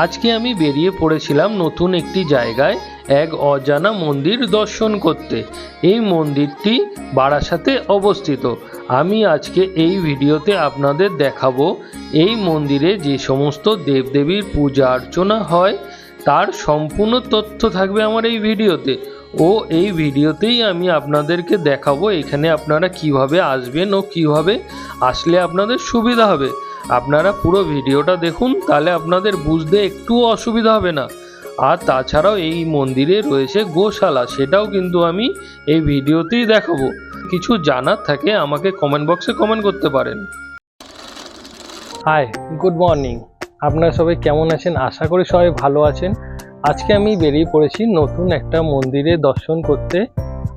আজকে আমি বেরিয়ে পড়েছিলাম নতুন একটি জায়গায় এক অজানা মন্দির দর্শন করতে। এই মন্দিরটি বারাসাতে অবস্থিত। আমি আজকে এই ভিডিওতে আপনাদের দেখাবো এই মন্দিরে যে সমস্ত দেবদেবীর পূজা অর্চনা হয়, তার সম্পূর্ণ তথ্য থাকবে আমার এই ভিডিওতে। ও এই ভিডিওতেই আমি আপনাদেরকে দেখাবো এখানে আপনারা কীভাবে আসবেন ও কীভাবে আসলে আপনাদের সুবিধা হবে। আপনারা পুরো ভিডিওটা দেখুন, তাহলে আপনাদের বুঝতে একটু অসুবিধা হবে না। আর তাছাড়াও এই মন্দিরে রয়েছে গোশালা, সেটাও কিন্তু আমি এই ভিডিওতেই দেখাবো। কিছু জানার থাকে, আমাকে কমেন্ট বক্সে কমেন্ট করতে পারেন। হাই গুড মর্নিং আপনারা সবাই কেমন আছেন? আশা করি সবাই ভালো আছেন। আজকে আমি বেরিয়ে পড়েছি নতুন একটা মন্দিরে দর্শন করতে,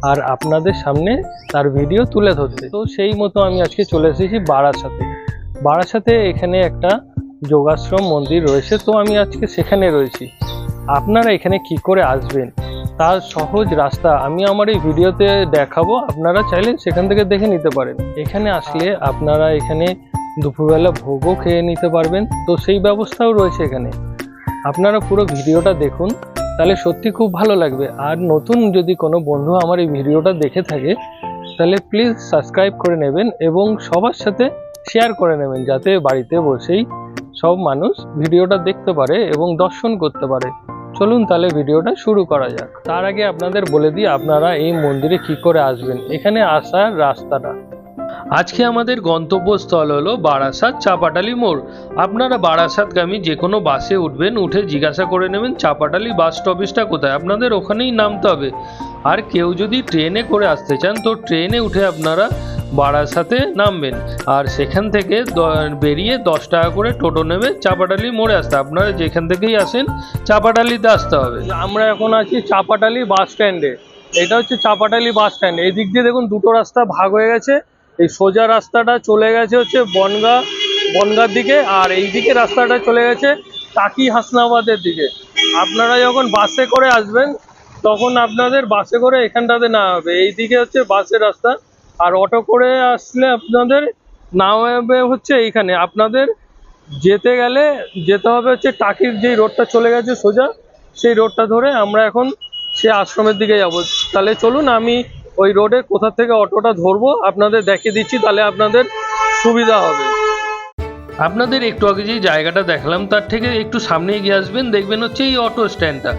আর আপনাদের সামনে তার ভিডিও তুলে ধরতে। তো সেই মতো আমি আজকে চলে এসেছি বারাসাতে। বারাসাতে এখানে একটা যোগাশ্রম মন্দির রয়েছে, তো আমি আজকে সেখানে রয়েছি। আপনারা এখানে কি করে আসবেন? তার সহজ রাস্তা আমি আমার এই ভিডিওতে দেখাবো, আপনারা চাইলে সেখান থেকে দেখে নিতে পারেন। এখানে আসলে আপনারা এখানে দুপুরবেলা ভোগও খেয়ে নিতে পারবেন, তো সেই ব্যবস্থাও রয়েছে এখানে। আপনারা পুরো ভিডিওটা দেখুন, তাহলে সত্যি খুব ভালো লাগবে। আর নতুন যদি কোনো বন্ধু আমার এই ভিডিওটা দেখে থাকে, তাহলে প্লিজ সাবস্ক্রাইব করে নেবেন এবং সবার সাথে শেয়ার করে নেবেন যাতে বাড়িতে বসেই সব মানুষ ভিডিওটা দেখতে পারে এবং দর্শন করতে পারে। চলুন তাহলে ভিডিওটা শুরু করা যাক। তার আগে আপনাদের বলে দিই, আপনারা এই মন্দিরে কি করে আসবেন। এখানে আসার রাস্তাটা। আজকে আমাদের গন্তব্যস্থল হলো বারাসাত চাপাটালি মোড়। আপনারা বারাসাতগামী যে কোনো বাসে উঠবেন, উঠে জিজ্ঞাসা করে নেবেন, চাপাটালি বাস স্টপেজটা কোথায়? আপনাদের ওখানেই নামতে হবে। আর কেউ যদি ট্রেনে করে আসতে চান, তো ট্রেনে উঠে আপনারা বারাসাতে নামবেন। আর সেখান থেকে বেরিয়ে দশ টাকা করে টোটো নেবে চাপাটালি মোড়ে আসতে। আপনারা যেখান থেকেই আসেন, চাপাটালিতে আসতে হবে। আমরা এখন আছি চাপাটালি বাস স্ট্যান্ডে। এটা হচ্ছে চাপাটালি বাস স্ট্যান্ড। এই দিক দিয়ে দেখুন দুটো রাস্তা ভাগ হয়ে গেছে। এই সোজা রাস্তাটা চলে গেছে হচ্ছে বনগা, বনগার দিকে। আর এই দিকে রাস্তাটা চলে গেছে টাকি হাসনাবাদের দিকে। আপনারা যখন বাসে করে আসবেন, তখন আপনাদের বাসে করে এখানটাতে না হবে এই দিকে হচ্ছে বাসের রাস্তা। আর অটো করে আসলে আপনাদের নামবে হচ্ছে এইখানে। আপনাদের যেতে গেলে যেতে হবে হচ্ছে টাকির যেই রোডটা চলে গেছে সোজা, সেই রোডটা ধরে আমরা এখন সে আশ্রমের দিকে যাব। তাহলে চলুন আমি ওই রোডে কোথা থেকে অটোটা ধরবো, আপনাদের দেখিয়ে দিচ্ছি, তাহলে আপনাদের সুবিধা হবে। আপনাদের একটু আগে যে জায়গাটা দেখালাম, তার থেকে একটু সামনে এগিয়ে আসবেন, দেখবেন হচ্ছে এই অটো স্ট্যান্ডটা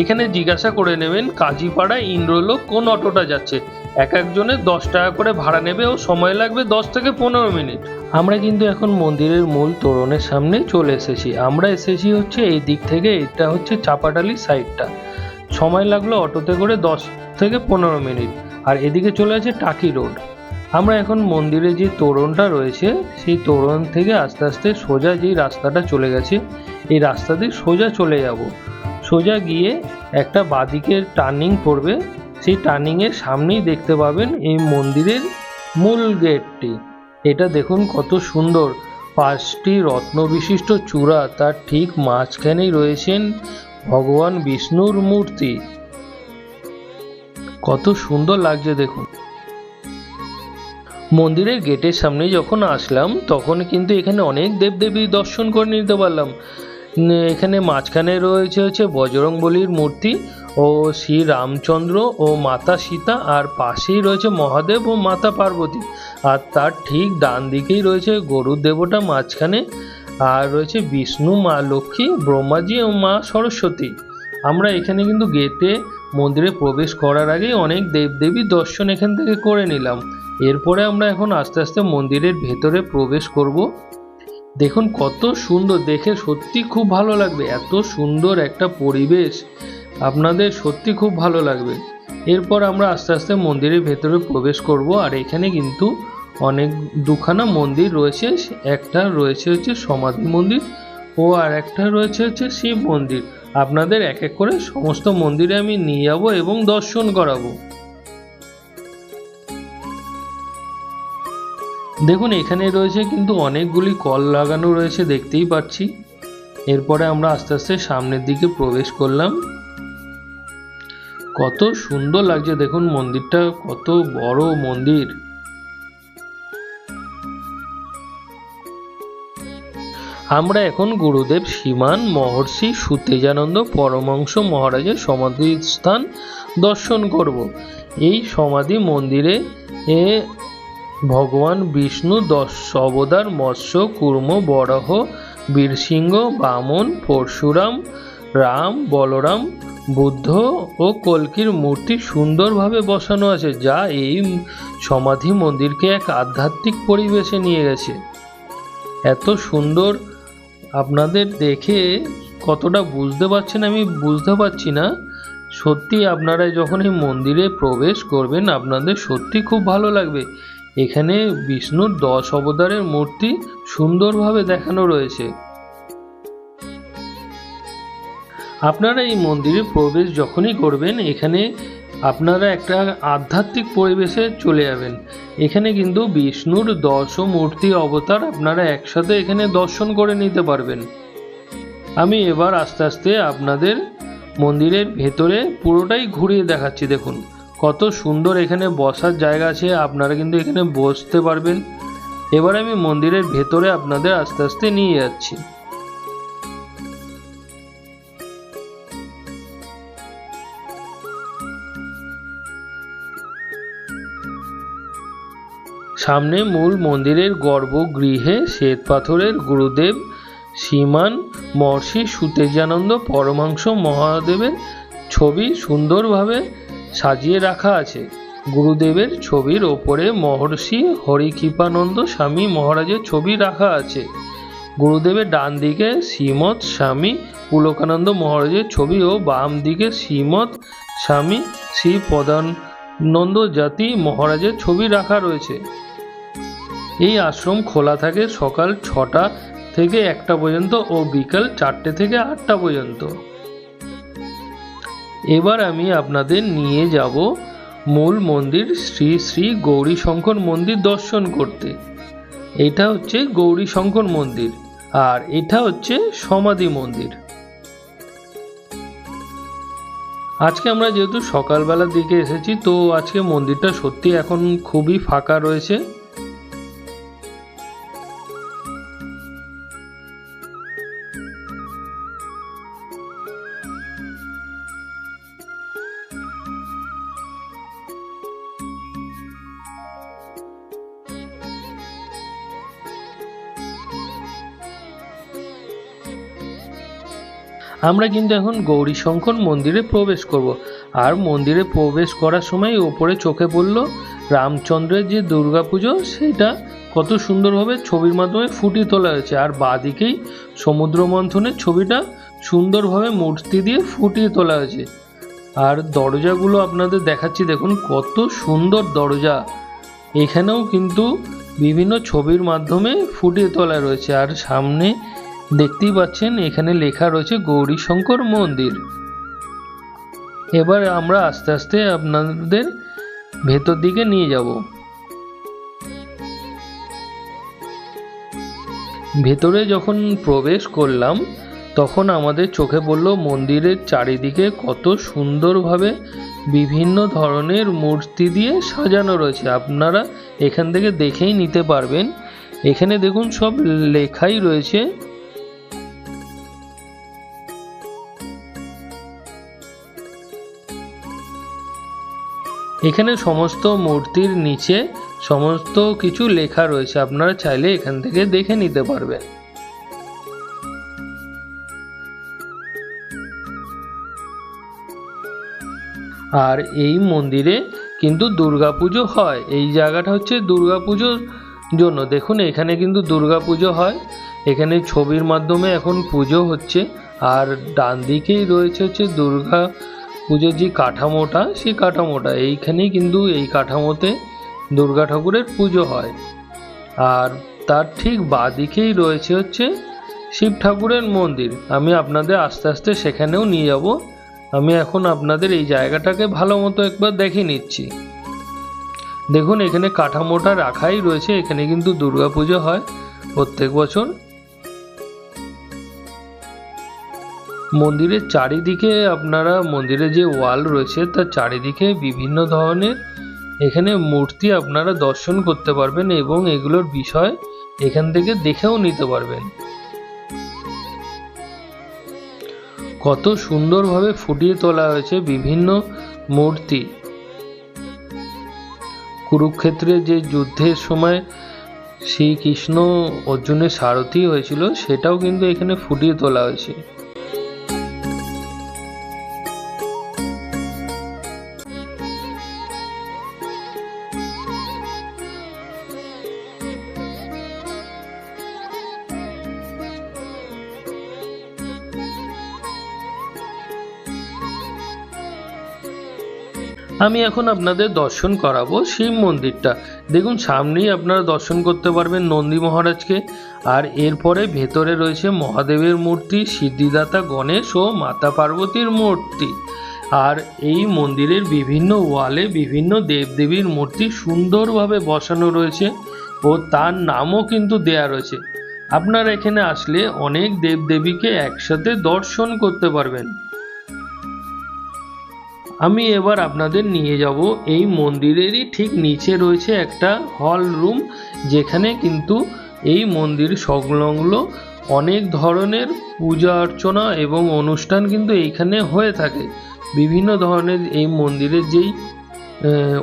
এখানে জিজ্ঞাসা করে নেবেন, কাজীপাড়া ইন্দ্রলোক কোন অটোটা যাচ্ছে। এক একজনের দশ টাকা করে ভাড়া নেবে ও সময় লাগবে দশ থেকে পনেরো মিনিট। আমরা কিন্তু এখন মন্দিরের মূল তোরণের সামনে চলে এসেছি। আমরা এসেছি হচ্ছে এই দিক থেকে, এটা হচ্ছে চাপাটালি সাইডটা সময় লাগল অটোতে করে দশ থেকে পনেরো মিনিট। আর এদিকে চলে আছে টাকি রোড। আমরা এখন মন্দিরে যে তোরণটা রয়েছে, সেই তোরণ থেকে আস্তে আস্তে সোজা যেই রাস্তাটা চলে গেছে, এই রাস্তা দিয়ে সোজা চলে যাব। সোজা গিয়ে একটা বাদিকের টার্নিং পড়বে। সেই টার্নিংয়ের সামনেই দেখতে পাবেন এই মন্দিরের মূল গেটটি এটা দেখুন কত সুন্দর। পাঁচটি রত্ন বিশিষ্ট চূড়া, তার ঠিক মাঝখানেই রয়েছেন ভগবান বিষ্ণুর মূর্তি। কত সুন্দর লাগছে দেখুন। মন্দিরের গেটের সামনে যখন আসলাম, তখন কিন্তু এখানে অনেক দেবদেবী দর্শন করে নিতে পারলাম। এখানে মাঝখানে রয়েছে হচ্ছে বজরং বলির মূর্তি। ও শ্রী রামচন্দ্র ও মাতা সীতা, আর পাশেই রয়েছে মহাদেব ও মাতা পার্বতী। আর তার ঠিক ডান দিকেই রয়েছে গরুর দেবতা মাঝখানে, আর রয়েছে বিষ্ণু, মা লক্ষ্মী, ব্রহ্মাজি ও মা সরস্বতী। আমরা এখানে কিন্তু গেটে মন্দিরে প্রবেশ করার আগে অনেক দেবদেবীর দর্শন এখান থেকে করে নিলাম। এরপরে আমরা এখন আস্তে আস্তে মন্দিরের ভেতরে প্রবেশ করব। দেখুন কত সুন্দর, দেখে সত্যি খুব ভালো লাগবে। এত সুন্দর একটা পরিবেশ। আপনাদের সত্যি খুব ভালো লাগবে। এরপর আমরা আস্তে আস্তে মন্দিরের ভেতরে প্রবেশ করব, আর এখানে কিন্তু অনেক দুখানা মন্দির রয়েছে। একটা রয়েছে হচ্ছে সমাধি মন্দির ও আর একটা রয়েছে হচ্ছে শিব মন্দির। আপনাদের এক এক করে সমস্ত মন্দিরে আমি নিয়ে যাব এবং দর্শন করাবো। দেখুন, এখানে রয়েছে কিন্তু অনেকগুলি কল লাগানো রয়েছে, দেখতেই পাচ্ছি। এরপরে আমরা আস্তে আস্তে সামনের দিকে প্রবেশ করলাম। কত সুন্দর লাগছে দেখুন মন্দিরটা, কত বড় মন্দির। আমরা এখন গুরুদেব সীমান মহর্ষি সুতেজানন্দ পরমংশ মহারাজের সমাধি স্থান দর্শন করব। এই সমাধি মন্দিরে এ ভগবান বিষ্ণু দশ অবতার মৎস্য, কুর্ম বরাহ বীরসিংহ, বামন, পরশুরাম, রাম, বলরাম বুদ্ধ ও কল্কির মূর্তি সুন্দরভাবে বসানো আছে, যা এই সমাধি মন্দিরকে এক আধ্যাত্মিক পরিবেশে নিয়ে গেছে। এত সুন্দর আপনাদের দেখে কতটা বুঝতে পারছেন আমি বুঝতে পারছি না। সত্যি আপনারা যখন এই মন্দিরে প্রবেশ করবেন, আপনাদের সত্যি খুব ভালো লাগবে। এখানে বিষ্ণুর দশ অবতারের মূর্তি সুন্দরভাবে দেখানো রয়েছে। আপনারা এই মন্দিরে প্রবেশ যখনই করবেন, এখানে আপনারা একটা আধ্যাত্মিক পরিবেশে চলে যাবেন। এখানে কিন্তু বিষ্ণুর দশ মূর্তি অবতার আপনারা একসাথে এখানে দর্শন করে নিতে পারবেন। আমি এবার আস্তে আস্তে আপনাদের মন্দিরের ভেতরে পুরোটাই ঘুরিয়ে দেখাচ্ছি, দেখুন। কত সুন্দর এখানে বসার জায়গা আছে, আপনারা কিন্তু এখানে বসতে পারবেন। এবার আমি মন্দিরের ভেতরে আপনাদের আস্তে আস্তে নিয়ে যাচ্ছি। সামনে মূল মন্দিরের গর্ভগৃহে শ্বেত পাথরের গুরুদেব সীমান মহর্ষি সুতেজানন্দ পরমাংশ মহাদেবের ছবি সুন্দরভাবে সাজিয়ে রাখা আছে। গুরুদেবের ছবির ওপরে মহর্ষি হরিকৃপানন্দ স্বামী মহারাজের ছবি রাখা আছে। গুরুদেবের ডান দিকে শ্রীমৎ স্বামী পুলকানন্দ মহারাজের ছবি ও বাম দিকে শ্রীমৎ স্বামী শ্রী পদানন্দ জাতি মহারাজের ছবি রাখা রয়েছে। এই আশ্রম খোলা থাকে সকাল ছটা থেকে একটা পর্যন্ত ও বিকাল চারটে থেকে আটটা পর্যন্ত। এবার আমি আপনাদের নিয়ে যাব মূল মন্দির শ্রী শ্রী গৌরী শঙ্কর মন্দির দর্শন করতে। এটা হচ্ছে গৌরী শঙ্কর মন্দির আর এটা হচ্ছে সমাধি মন্দির। আজকে আমরা যেহেতু সকালবেলার দিকে এসেছি, তো আজকে মন্দিরটা সত্যি এখন খুবই ফাঁকা রয়েছে। আমরা কিন্তু এখন গৌরীশঙ্কর মন্দিরে প্রবেশ করব। আর মন্দিরে প্রবেশ করার সময় ওপরে চোখে পড়ল রামচন্দ্রের যে দুর্গাপুজো, সেটা কত সুন্দরভাবে ছবির মাধ্যমে ফুটিয়ে তোলা হয়েছে। আর বাদিকেই সমুদ্র মন্থনের ছবিটা সুন্দরভাবে মূর্তি দিয়ে ফুটিয়ে তোলা হয়েছে। আর দরজাগুলো আপনাদের দেখাচ্ছি, দেখুন কত সুন্দর দরজা। এখানেও কিন্তু বিভিন্ন ছবির মাধ্যমে ফুটিয়ে তোলা রয়েছে। আর সামনে দেখতেই পাচ্ছেন, এখানে লেখা রয়েছে গৌরী শঙ্কর মন্দির। এবার আমরা আস্তে আস্তে আপনাদের ভেতর দিকে নিয়ে যাব। ভেতরে যখন প্রবেশ করলাম, তখন আমাদের চোখে পড়ল মন্দিরের চারিদিকে কত সুন্দরভাবে বিভিন্ন ধরনের মূর্তি দিয়ে সাজানো রয়েছে। আপনারা এখান থেকে দেখেই নিতে পারবেন। এখানে দেখুন সব লেখাই রয়েছে। এখানে সমস্ত মূর্তির নিচে সমস্ত কিছু লেখা রয়েছে। আপনারা চাইলে এখান থেকে দেখে নিতে পারবেন। আর এই মন্দিরে কিন্তু দুর্গাপুজো হয়। এই জায়গাটা হচ্ছে দুর্গাপুজোর জন্য। দেখুন, এখানে কিন্তু দুর্গাপুজো হয়। এখানে ছবির মাধ্যমে এখন পুজো হচ্ছে। আর ডান দিকেই রয়েছে হচ্ছে দুর্গা পুজোর যে কাঠামোটা সেই কাঠামোটা, এইখানেই কিন্তু এই কাঠামোতে দুর্গা ঠাকুরের পুজো হয়। আর তার ঠিক বাদিকেই রয়েছে হচ্ছে শিব ঠাকুরের মন্দির। আমি আপনাদের আস্তে আস্তে সেখানেও নিয়ে যাব। আমি এখন আপনাদের এই জায়গাটাকে ভালো মতো একবার দেখে নিচ্ছি। দেখুন, এখানে কাঠামোটা রাখাই রয়েছে। এখানে কিন্তু দুর্গা পুজো হয় প্রত্যেক বছর। মন্দিরের চারিদিকে আপনারা মন্দিরের যে ওয়াল রয়েছে, তার চারিদিকে বিভিন্ন ধরনের এখানে মূর্তি আপনারা দর্শন করতে পারবেন এবং এগুলোর বিষয় এখান থেকে দেখেও নিতে পারবেন। কত সুন্দরভাবে ফুটিয়ে তোলা হয়েছে বিভিন্ন মূর্তি। কুরুক্ষেত্রে যে যুদ্ধের সময় শ্রীকৃষ্ণ অর্জুনের সারথি হয়েছিল, সেটাও কিন্তু এখানে ফুটিয়ে তোলা হয়েছে। আমি এখন আপনাদের দর্শন করাবো শিব মন্দিরটা। দেখুন, সামনেই আপনারা দর্শন করতে পারবেন নন্দী মহারাজকে। আর এরপরে ভেতরে রয়েছে মহাদেবের মূর্তি, সিদ্ধিদাতা গণেশ ও মাতা পার্বতীর মূর্তি। আর এই মন্দিরের বিভিন্ন ওয়ালে বিভিন্ন দেবদেবীর মূর্তি সুন্দরভাবে বসানো রয়েছে ও তার নামও কিন্তু দেয়া রয়েছে। আপনারা এখানে আসলে অনেক দেবদেবীকে একসাথে দর্শন করতে পারবেন। আমি এবার আপনাদের নিয়ে যাব। এই মন্দিরেরই ঠিক নিচে রয়েছে একটা হল রুম যেখানে কিন্তু এই মন্দির সংলগ্ন অনেক ধরনের পূজা অর্চনা এবং অনুষ্ঠান কিন্তু এইখানে হয়ে থাকে। বিভিন্ন ধরনের এই মন্দিরের যেই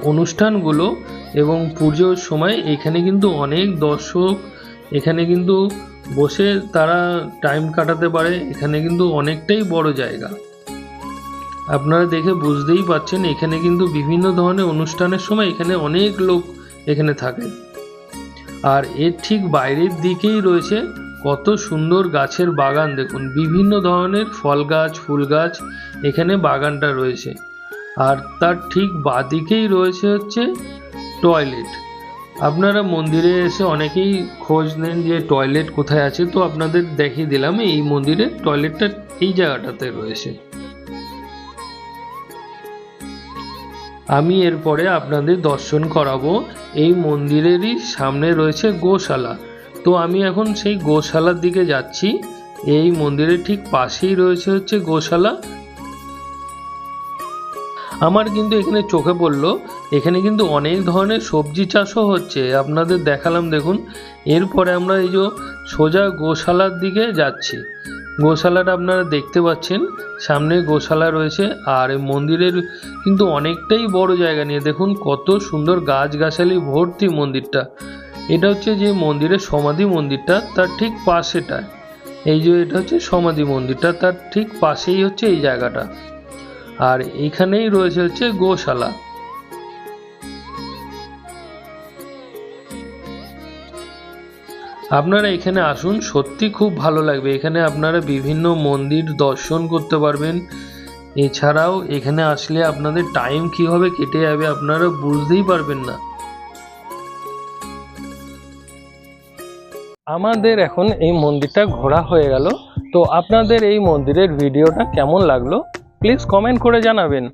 অনুষ্ঠানগুলো এবং পুজোর সময় এখানে কিন্তু অনেক দর্শক, এখানে কিন্তু বসে তারা টাইম কাটাতে পারে, এখানে কিন্তু অনেকটাই বড় জায়গা। আপনারা দেখে বুঝতেই পাচ্ছেন এখানে কিন্তু বিভিন্ন ধরনের অনুষ্ঠানের সময় এখানে অনেক লোক এখানে থাকে। আর এর ঠিক বাইরের দিকেই রয়েছে কত সুন্দর গাছের বাগান, দেখুন, বিভিন্ন ধরনের ফল গাছ ফুল গাছ এখানে বাগানটা রয়েছে। আর তার ঠিক বাদিকেই রয়েছে হচ্ছে টয়লেট। আপনারা মন্দিরে এসে অনেকেই খোঁজ নেন যে টয়লেট কোথায় আছে, তো আপনাদের দেখিয়ে দিলাম, এই মন্দিরে টয়লেটটা এই জায়গাটাতে রয়েছে। আমি এরপরে আপনাদের দর্শন করাবো। এই মন্দিরেরই সামনে রয়েছে গোশালা। তো আমি এখন সেই গোশালার দিকে যাচ্ছি। এই মন্দিরের ঠিক পাশেই রয়েছে হচ্ছে গোশালা। আমার কিন্তু এখানে চোখে পড়ল। এখানে কিন্তু অনেক ধরনের সবজি চাষও হচ্ছে। আপনাদের দেখালাম দেখুন। এরপরে আমরা এই যে সোজা গোশালার দিকে যাচ্ছি। গোশালাটা আপনারা দেখতে পাচ্ছেন। সামনে গোশালা রয়েছে আর মন্দিরের কিন্তু অনেকটাই বড় জায়গা নিয়ে। দেখুন কত সুন্দর গাছগাছালি ভর্তি মন্দিরটা। এটা হচ্ছে যে মন্দিরের সমাধি মন্দিরটা, তার ঠিক পাশেটা। এই যে এটা হচ্ছে সমাধি মন্দিরটা, তার ঠিক পাশেই হচ্ছে এই জায়গাটা। আর এখানেই রয়েছে হচ্ছে গোশালা। আপনারা এখানে আসুন, সত্যি খুব ভালো লাগবে। এখানে আপনারা বিভিন্ন মন্দির দর্শন করতে পারবেন। এছাড়াও এখানে আসলে আপনাদের টাইম কীভাবে কেটে যাবে আপনারা বুঝতেই পারবেন না। আমাদের এখন এই মন্দিরটা ঘোরা হয়ে গেল। তো আপনাদের এই মন্দিরের ভিডিওটা কেমন লাগল প্লিজ কমেন্ট করে জানাবেন।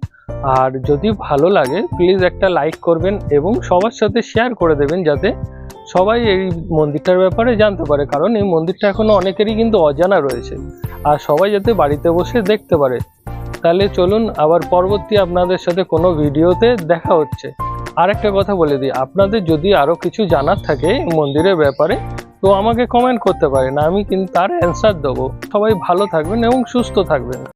আর যদি ভালো লাগে প্লিজ একটা লাইক করবেন এবং সবার সাথে শেয়ার করে দেবেন যাতে সবাই এই মন্দিরটার ব্যাপারে জানতে পারে, কারণ এই মন্দিরটা এখনও অনেকেরই কিন্তু অজানা রয়েছে। আর সবাই যাতে বাড়িতে বসে দেখতে পারে। তাহলে চলুন আবার পরবর্তী আপনাদের সাথে কোনো ভিডিওতে দেখা হচ্ছে। আর একটা কথা বলে দিই, আপনাদের যদি আরও কিছু জানার থাকে মন্দিরের ব্যাপারে, তো আমাকে কমেন্ট করতে পারেন। আমি কিন্তু তার অ্যান্সার দেবো। সবাই ভালো থাকবেন এবং সুস্থ থাকবেন।